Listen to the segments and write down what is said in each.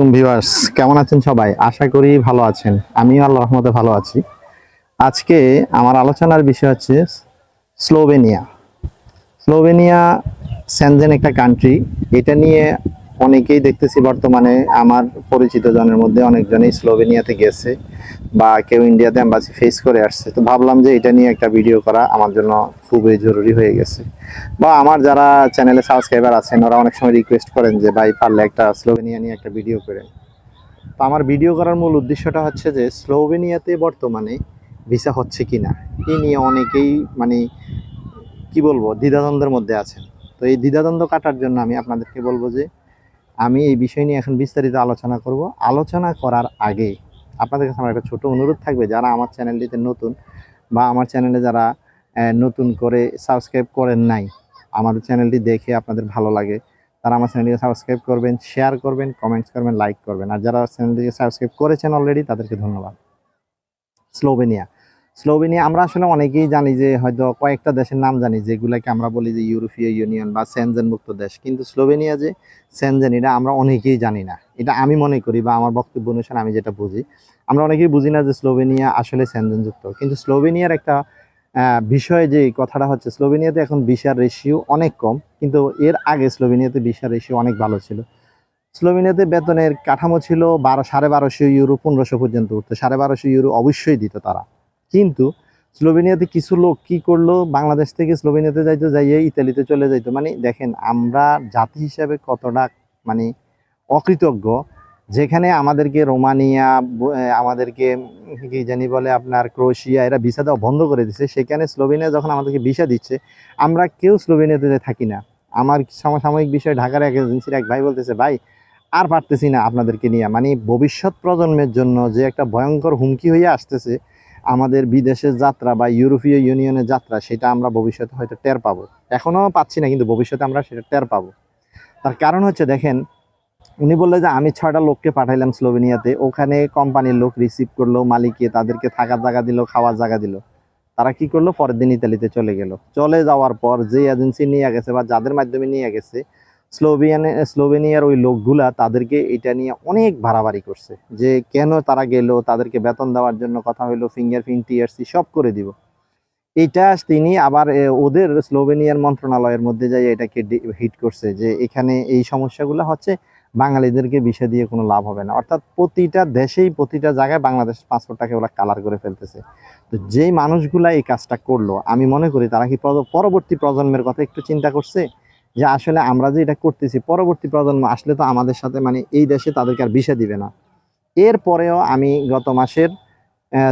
আলাইকুম ভিউয়ার্স, কেমন আছেন সবাই? আশা করি ভালো আছেন। আমিও আল্লাহ রহমতে ভালো আছি। আজকে আমার আলোচনার বিষয় হচ্ছে স্লোভেনিয়া। স্লোভেনিয়া স্যানজেন একটা কান্ট্রি এটা নিয়ে অনেকেই দেখতেছি বর্তমানে আমার পরিচিত জনের মধ্যে অনেকজনই স্লোভেনিয়াতে গেছে বা কেউ ইন্ডিয়াতে অ্যাম্বাসি ফেস করে আসছে। তো ভাবলাম যে এটা নিয়ে একটা ভিডিও করা আমার জন্য খুবই জরুরি হয়ে গেছে। বা আমার যারা চ্যানেলে সাবস্ক্রাইবার আছেন, ওরা অনেক সময় রিকোয়েস্ট করেন যে, ভাই, পারলে একটা স্লোভেনিয়া নিয়ে একটা ভিডিও করেন। তো আমার ভিডিও করার মূল উদ্দেশ্যটা হচ্ছে যে, স্লোভেনিয়াতে বর্তমানে ভিসা হচ্ছে কি না এই নিয়ে অনেকেই মানে কি বলব, দ্বিধাদ্বন্দ্বের মধ্যে আছেন। তো এই দ্বিধাদ্বন্দ্ব কাটার জন্য আমি আপনাদেরকে বলব যে আমি এই বিষয় নিয়ে এখন বিস্তারিত আলোচনা করব। আলোচনা করার আগে আপনাদের কাছে আমার একটা ছোট অনুরোধ থাকবে, যারা আমার চ্যানেলটিতে নতুন বা আমার চ্যানেলে যারা নতুন করে সাবস্ক্রাইব করেন নাই, আমার চ্যানেলটি দেখে আপনাদের ভালো লাগে, তারা আমার চ্যানেলটিকে সাবস্ক্রাইব করবেন শেয়ার করবেন কমেন্টস করবেন লাইক করবেন। আর যারা চ্যানেলটিকে সাবস্ক্রাইব করেছেন অলরেডি তাদেরকে ধন্যবাদ। স্লোভেনিয়া। স্লোভেনিয়া, আমরা আসলে অনেকেই জানি যে হয়তো কয়েকটা দেশের নাম জানি, যেগুলোকে আমরা বলি যে ইউরোপীয় ইউনিয়ন বা সেনজেন মুক্ত দেশ। কিন্তু স্লোভেনিয়া যে সেনজেন এটা আমরা অনেকেই জানি না। এটা আমি মনে করি বা আমার বক্তব্য অনুসারে আমি যেটা বুঝি। আমরা অনেকেই বুঝি না যে স্লোভেনিয়া আসলে সেনজেন যুক্ত কিন্তু স্লোভেনিয়ার একটা বিষয় যে কথাটা হচ্ছে, স্লোভেনিয়াতে এখন ভিসার রেশিও অনেক কম, কিন্তু এর আগে স্লোভেনিয়াতে ভিসার রেশিও অনেক ভালো ছিল। স্লোভেনিয়াতে বেতনের কাঠামো ছিল বারো, সাড়ে বারোশো ইউরো পনেরোশো পর্যন্ত উঠতো। সাড়ে বারোশো ইউরো অবশ্যই দিত তারা। কিন্তু স্লোভেনিয়াতে কিছু লোক কি করল? বাংলাদেশ থেকে স্লোভেনিয়াতে যাইতো, যাইয়ে ইতালিতে চলে যাইতো। মানে দেখেন, আমরা জাতি হিসাবে কতটা মানে অকৃতজ্ঞ, যেখানে আমাদেরকে রোমানিয়া আমাদেরকে কি জানি বলে আপনার ক্রোয়েশিয়া, এরা ভিসা দেওয়া বন্ধ করে দিচ্ছে সেখানে স্লোভেনিয়া যখন আমাদেরকে ভিসা দিচ্ছে, আমরা কেউ স্লোভেনিয়াতে থাকি না। আমার সমসাময়িক বিষয় ঢাকার এক এজেন্সির এক ভাই বলতেছে, ভাই, আর পারতেছি না আপনাদেরকে নিয়ে। মানে ভবিষ্যৎ প্রজন্মের জন্য যে একটা ভয়ঙ্কর হুমকি হয়ে আসতেছে আমাদের বিদেশের যাত্রা বা ইউরোপীয় ইউনিয়নের যাত্রা, সেটা আমরা ভবিষ্যতে হয়তো টের পাবো। এখনও পাচ্ছি না, কিন্তু ভবিষ্যতে আমরা সেটা টের পাবো। তার কারণ হচ্ছে, দেখেন, উনি বলল যে, আমি ছয়টা লোককে পাঠাইলাম স্লোভেনিয়াতে। ওখানে কোম্পানির লোক রিসিভ করল মালিকে তাদেরকে থাকার জায়গা দিল, খাওয়ার জায়গা দিল। তারা কি করল? পরের দিন ইতালিতে চলে গেল। চলে যাওয়ার পর যে এজেন্সি নিয়ে গেছে বা যাদের মাধ্যমে নিয়ে গেছে স্লোভিয়ানে, স্লোভেনিয়ার ওই লোকগুলা তাদেরকে এটা নিয়ে অনেক বাড়াবাড়ি করছে যে কেন তারা গেল, তাদেরকে বেতন দেওয়ার জন্য কথা হলো ফিঙ্গারপ্রিন্ট টিআরসি সব করে দিব। এটা তিনি আবার ওদের স্লোভেনিয়ার মন্ত্রণালয়ের মধ্যে যাই এটাকে হিট করছে যে এখানে এই সমস্যাগুলো হচ্ছে, বাঙালিদেরকে বিষয় দিয়ে কোনো লাভ হবে না। অর্থাৎ প্রতিটা দেশেই, প্রতিটা জায়গায় বাংলাদেশ পাসপোর্টটাকে ওরা কালার করে ফেলতেছে। তো যেই মানুষগুলা এই কাজটা করল, আমি মনে করি তারা কি পরবর্তী প্রজন্মের কথা একটু চিন্তা করছে? যে আসলে আমরা যে এটা করতেছি, পরবর্তী প্রজন্ম আসলে তো আমাদের সাথে মানে এই দেশে তাদেরকে আর ভিসা দিবে না। এরপরেও আমি গত মাসের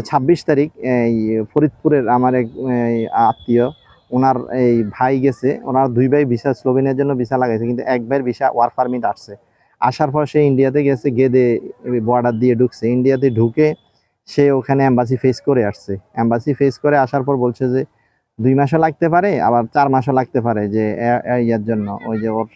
ছাব্বিশ তারিখ এই ফরিদপুরের আমার এক আত্মীয়, ওনার এই ভাই গেছে, ওনার দুই ভাই ভিসা, স্লোভেনিয়ার জন্য ভিসা লাগাইছে, কিন্তু এক ভাইয়ের ভিসা ওয়ার্ক পারমিট আসছে। আসার পর সে ইন্ডিয়াতে গেছে, গেদে বর্ডার দিয়ে ঢুকছে। ইন্ডিয়াতে ঢুকে সে ওখানে অ্যাম্বাসি ফেস করে আসছে। অ্যাম্বাসি ফেস করে আসার পর বলছে যে দুই মাসও লাগতে পারে, আবার চার মাসও লাগতে পারে যে ইয়ার জন্য। ওই যে ওর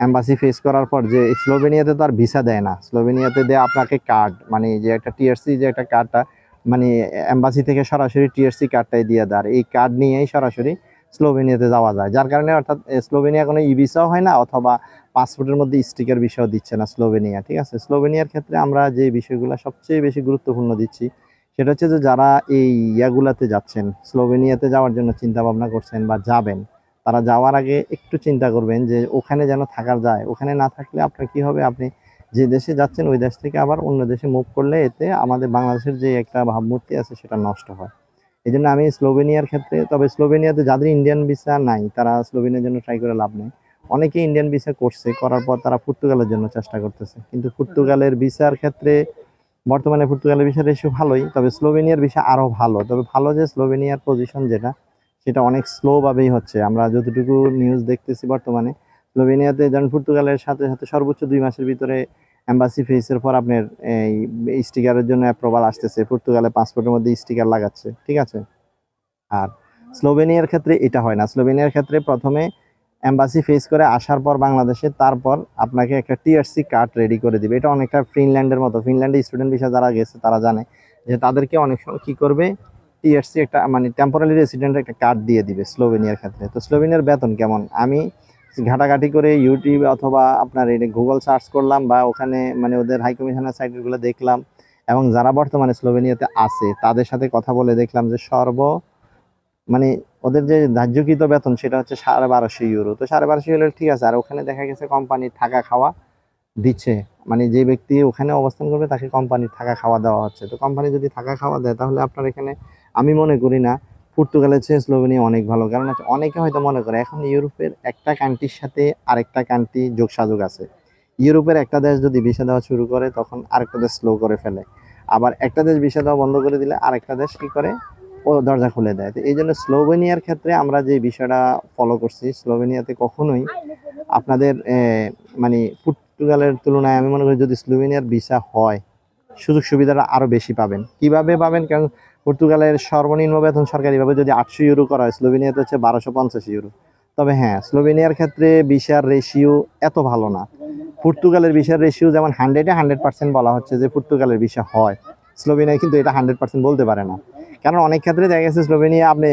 অ্যাম্বাসি ফেস করার পর যে স্লোভেনিয়াতে তো আর ভিসা দেয় না। স্লোভেনিয়াতে দেয় আপনাকে কার্ড মানে যে একটা টিআরসি যে একটা কার্ডটা মানে অ্যাম্বাসি থেকে সরাসরি টিআরসি কার্ডটাই দিয়ে দেয়। আর এই কার্ড নিয়েই সরাসরি স্লোভেনিয়াতে যাওয়া যায়। যার কারণে অর্থাৎ স্লোভেনিয়া কোনো ই ভিসাও হয় না, অথবা পাসপোর্টের মধ্যে স্টিকার বিষয়ও দিচ্ছে না স্লোভেনিয়া, ঠিক আছে? স্লোভেনিয়ার ক্ষেত্রে আমরা যে বিষয়গুলো সবচেয়ে বেশি গুরুত্বপূর্ণ দিচ্ছি সেটা হচ্ছে যে যারা এই ইয়াগুলাতে যাচ্ছেন, স্লোভেনিয়াতে যাওয়ার জন্য চিন্তা ভাবনা করছেন বা যাবেন, তারা যাওয়ার আগে একটু চিন্তা করবেন যে ওখানে যেন থাকার যায়। ওখানে না থাকলে আপনার কি হবে? আপনি যে দেশে যাচ্ছেন, ওই দেশ থেকে আবার অন্য দেশে মুভ করলে এতে আমাদের বাংলাদেশের যে একটা ভাবমূর্তি আছে, সেটা নষ্ট হয়। এই জন্য আমি স্লোভেনিয়ার ক্ষেত্রে, তবে স্লোভেনিয়াতে যাদের ইন্ডিয়ান ভিসা নাই, তারা স্লোভেনিয়ার জন্য ট্রাই করে লাভ নেই। অনেকে ইন্ডিয়ান ভিসা করছে, করার পর তারা পর্তুগালের জন্য চেষ্টা করতেছে। কিন্তু পর্তুগালের ভিসার ক্ষেত্রে বর্তমানে পর্তুগালের ভিসা রেশিও ভালোই, তবে স্লোভেনিয়ার ভিসা আরও ভালো। তবে ভালো যে স্লোভেনিয়ার পজিশন যেটা, সেটা অনেক স্লোভাবেই হচ্ছে। আমরা যতটুকু নিউজ দেখতেছি বর্তমানে, স্লোভেনিয়াতে যেমন পর্তুগালের সাথে সাথে সর্বোচ্চ দুই মাসের ভিতরে অ্যাম্বাসি ফেসের পর আপনার এই স্টিকারের জন্য অ্যাপ্রুভাল আসতেছে। পর্তুগালে পাসপোর্টের মধ্যে স্টিকার লাগাচ্ছে, ঠিক আছে? আর স্লোভেনিয়ার ক্ষেত্রে এটা হয় না। স্লোভেনিয়ার ক্ষেত্রে প্রথমে অ্যাম্বাসি ফেস করে আসার পর বাংলাদেশে, তারপর আপনাকে একটা টিআরসি কার্ড রেডি করে দিবে। এটা অনেকটা ফিনল্যান্ডের মতো। ফিনল্যান্ডে স্টুডেন্ট ভিসা যারা গেছে, তারা জানে যে তাদেরকে অনেক সময় কী করবে? টিআরসি একটা মানে টেম্পোরারি রেসিডেন্ট একটা কার্ড দিয়ে দিবে স্লোভেনিয়ার ক্ষেত্রে। তো স্লোভেনিয়ার বেতন কেমন? আমি ঘাটাঘাটি করে ইউটিউবে অথবা আপনার এই গুগল সার্চ করলাম বা ওখানে মানে ওদের হাই কমিশনের সাইটগুলো দেখলাম এবং যারা বর্তমানে স্লোভেনিয়াতে আছে, তাদের সাথে কথা বলে দেখলাম যে সর্ব মানে ওদের যে ধার্যকৃত বেতন সেটা হচ্ছে সাড়ে বারোশো ইউরো তো সাড়ে বারোশো ইউরো ঠিক আছে, আর ওখানে দেখা গেছে কোম্পানি থাকা খাওয়া দিচ্ছে। মানে যে ব্যক্তি ওখানে অবস্থান করবে তাকে কোম্পানির থাকা খাওয়া দেওয়া হচ্ছে। তো কোম্পানি যদি থাকা খাওয়া দেয় তাহলে আপনার এখানে, আমি মনে করি না পর্তুগালের চেয়ে স্লোভেনিয়া অনেক ভালো। কারণ অনেকে হয়তো মনে করে, এখন ইউরোপের একটা কান্ট্রির সাথে আরেকটা কান্ট্রি যোগসাযোগ আছে। ইউরোপের একটা দেশ যদি ভিসা দেওয়া শুরু করে, তখন আরেকটা দেশ স্লো করে ফেলে। আবার একটা দেশ ভিসা দেওয়া বন্ধ করে দিলে আরেকটা দেশ কি করে? ও দরজা খুলে দেয়। তো এই জন্য স্লোভেনিয়ার ক্ষেত্রে আমরা যে বিষয়টা ফলো করছি, স্লোভেনিয়াতে কখনোই আপনাদের মানে পর্তুগালের তুলনায় আমি মনে করি যদি স্লোভেনিয়ার ভিসা হয়, সুযোগ সুবিধাটা আরও বেশি পাবেন। কীভাবে পাবেন? কারণ পর্তুগালের সর্বনিম্ন বেতন সরকারিভাবে যদি আটশো ইউরো করা হয়, স্লোভেনিয়াতে হচ্ছে বারোশো পঞ্চাশ ইউরো। তবে হ্যাঁ স্লোভেনিয়ার ক্ষেত্রে ভিসার রেশিও এত ভালো না। পর্তুগালের ভিসার রেশিও যেমন হান্ড্রেডে হান্ড্রেড পার্সেন্ট বলা হচ্ছে যে পর্তুগালের ভিসা হয়, স্লোভেনিয়া কিন্তু এটা হান্ড্রেড পার্সেন্ট বলতে পারে না। কারণ অনেক ক্ষেত্রে দেখা গেছে স্লোভেনিয়া আপনি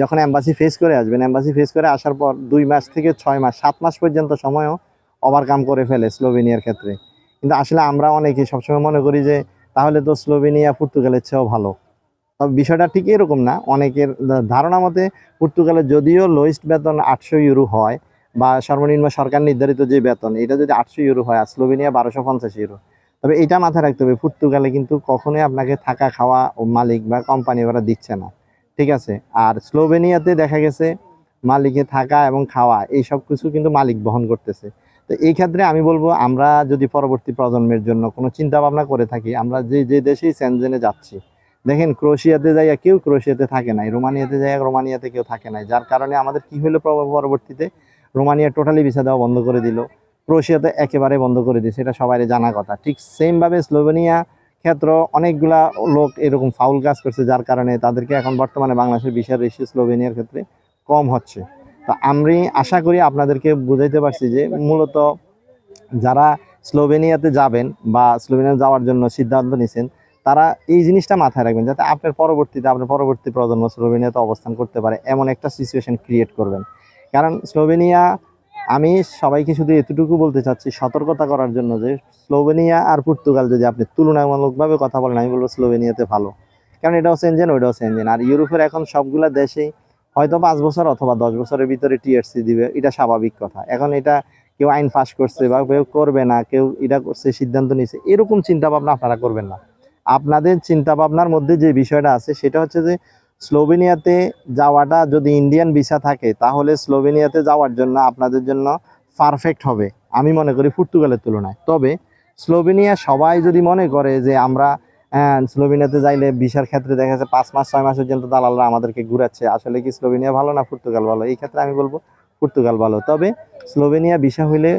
যখন অ্যাম্বাসি ফেস করে আসবেন অ্যাম্বাসি ফেস করে আসার পর দুই মাস থেকে ছয় মাস, সাত মাস পর্যন্ত সময়ও ওভারকাম করে ফেলে স্লোভেনিয়ার ক্ষেত্রে। কিন্তু আসলে আমরা অনেকে সবসময় মনে করি যে, তাহলে তো স্লোভেনিয়া পর্তুগালের চেয়েও ভালো। তবে বিষয়টা ঠিক এরকম না, অনেকের ধারণা মতে পর্তুগালের যদিও লোয়েস্ট বেতন আটশো ইউরো হয় বা সর্বনিম্ন সরকার নির্ধারিত যে বেতন, এটা যদি আটশো ইউরো হয় আর স্লোভেনিয়া বারোশো পঞ্চাশ ইউরো তবে এটা মাথায় রাখতে হবে পর্তুগালে কিন্তু কখনোই আপনাকে থাকা খাওয়া ও মালিক বা কোম্পানি ওরা দিচ্ছে না, ঠিক আছে? আর স্লোভেনিয়াতে দেখা গেছে মালিকে থাকা এবং খাওয়া এই সব কিছু কিন্তু মালিক বহন করতেছে। তো এই ক্ষেত্রে আমি বলব, আমরা যদি পরবর্তী প্রজন্মের জন্য কোনো চিন্তা ভাবনা করে থাকি, আমরা যে যে দেশেই সেনজেনে যাচ্ছি, দেখেন ক্রোশিয়াতে যাইয়া কেউ ক্রোশিয়াতে থাকে নাই, রোমানিয়াতে যাইয়া রোমানিয়াতে কেউ থাকে নাই, যার কারণে আমাদের কি হলো পরবর্তীতে? রোমানিয়া টোটালি ভিসা দেওয়া বন্ধ করে দিল। ক্রোয়েশিয়াতে একেবারে বন্ধ করে দিয়েছে, এটা সবাই জানা কথা। ঠিক সেমভাবে স্লোভেনিয়া ক্ষেত্র অনেকগুলা লোক এরকম ফাউল কাজ করছে, যার কারণে তাদেরকে এখন বর্তমানে বাংলাদেশের বিশাল রেশিও স্লোভেনিয়ার ক্ষেত্রে কম হচ্ছে। তো আমি আশা করি আপনাদেরকে বুঝাইতে পারছি যে মূলত যারা স্লোভেনিয়াতে যাবেন বা স্লোভেনিয়া যাওয়ার জন্য সিদ্ধান্ত নিছেন, তারা এই জিনিসটা মাথায় রাখবেন যাতে আপনার পরবর্তীতে, আপনার পরবর্তী প্রজন্ম স্লোভেনিয়াতে অবস্থান করতে পারে, এমন একটা সিচুয়েশন ক্রিয়েট করবেন। কারণ স্লোভেনিয়া আমি সবাইকে শুধু এতটুকু বলতে চাচ্ছি, সতর্কতা করার জন্য যে স্লোভেনিয়া আর পর্তুগাল যদি আপনি তুলনামূলকভাবে কথা বলেন, আমি বলব স্লোভেনিয়াতে ভালো। কারণ এটাও সেনজেন ওইটাও সেনজেন আর ইউরোপের এখন সবগুলা দেশেই হয়তো পাঁচ বছর অথবা দশ বছরের ভিতরে টিআরসি দিবে, এটা স্বাভাবিক কথা। এখন এটা কেউ আইন পাস করছে বা কেউ করবে না, কেউ এটা করছে, সিদ্ধান্ত নিছে এরকম চিন্তাভাবনা আপনারা করবেন না। আপনাদের চিন্তা ভাবনার মধ্যে যে বিষয়টা আছে, সেটা হচ্ছে যে স্লোভেনিয়াতে যাওয়াটা যদি ইন্ডিয়ান ভিসা থাকে, তাহলে স্লোভেনিয়াতে যাওয়ার জন্য আপনাদের জন্য পারফেক্ট হবে। আমি মনে করি পর্তুগালের তুলনায়। তবে স্লোভেনিয়া সবাই যদি মনে করে যে আমরা স্লোভেনিয়াতে যাইলে ভিসার ক্ষেত্রে দেখা যাচ্ছে পাঁচ মাস, ছয় মাস পর্যন্ত দালালরা আমাদেরকে ঘুরাচ্ছে। আসলে কি স্লোভেনিয়া ভালো না পর্তুগাল ভালো? এই ক্ষেত্রে আমি বলব পর্তুগাল ভালো। তবে স্লোভেনিয়া ভিসা হইলে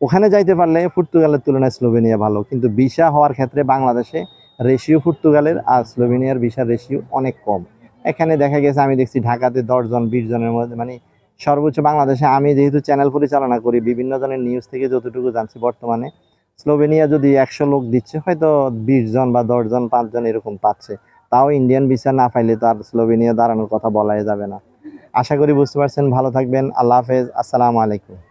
ওখানে যাইতে পারলে পর্তুগালের তুলনায় স্লোভেনিয়া ভালো। কিন্তু ভিসা হওয়ার ক্ষেত্রে বাংলাদেশে রেশিও পর্তুগালের আর স্লোভেনিয়ার ভিসার রেশিও অনেক কম। এখানে দেখা গেছে আমি দেখছি ঢাকাতে দশজন বিশ জনের মধ্যে মানে সর্বোচ্চ বাংলাদেশে আমি যেহেতু চ্যানেল পরিচালনা করি, বিভিন্ন জনের নিউজ থেকে যতটুকু জানছি বর্তমানে, স্লোভেনিয়া যদি একশো লোক দিচ্ছে, হয়তো বিশ জন বা দশজন, পাঁচজন এরকম পাচ্ছে। তাও ইন্ডিয়ান ভিসা না পাইলে তো আর স্লোভেনিয়া দাঁড়ানোর কথা বলাই যাবে না। আশা করি বুঝতে পারছেন। ভালো থাকবেন। আল্লাহ হাফেজ। আসসালামু আলাইকুম।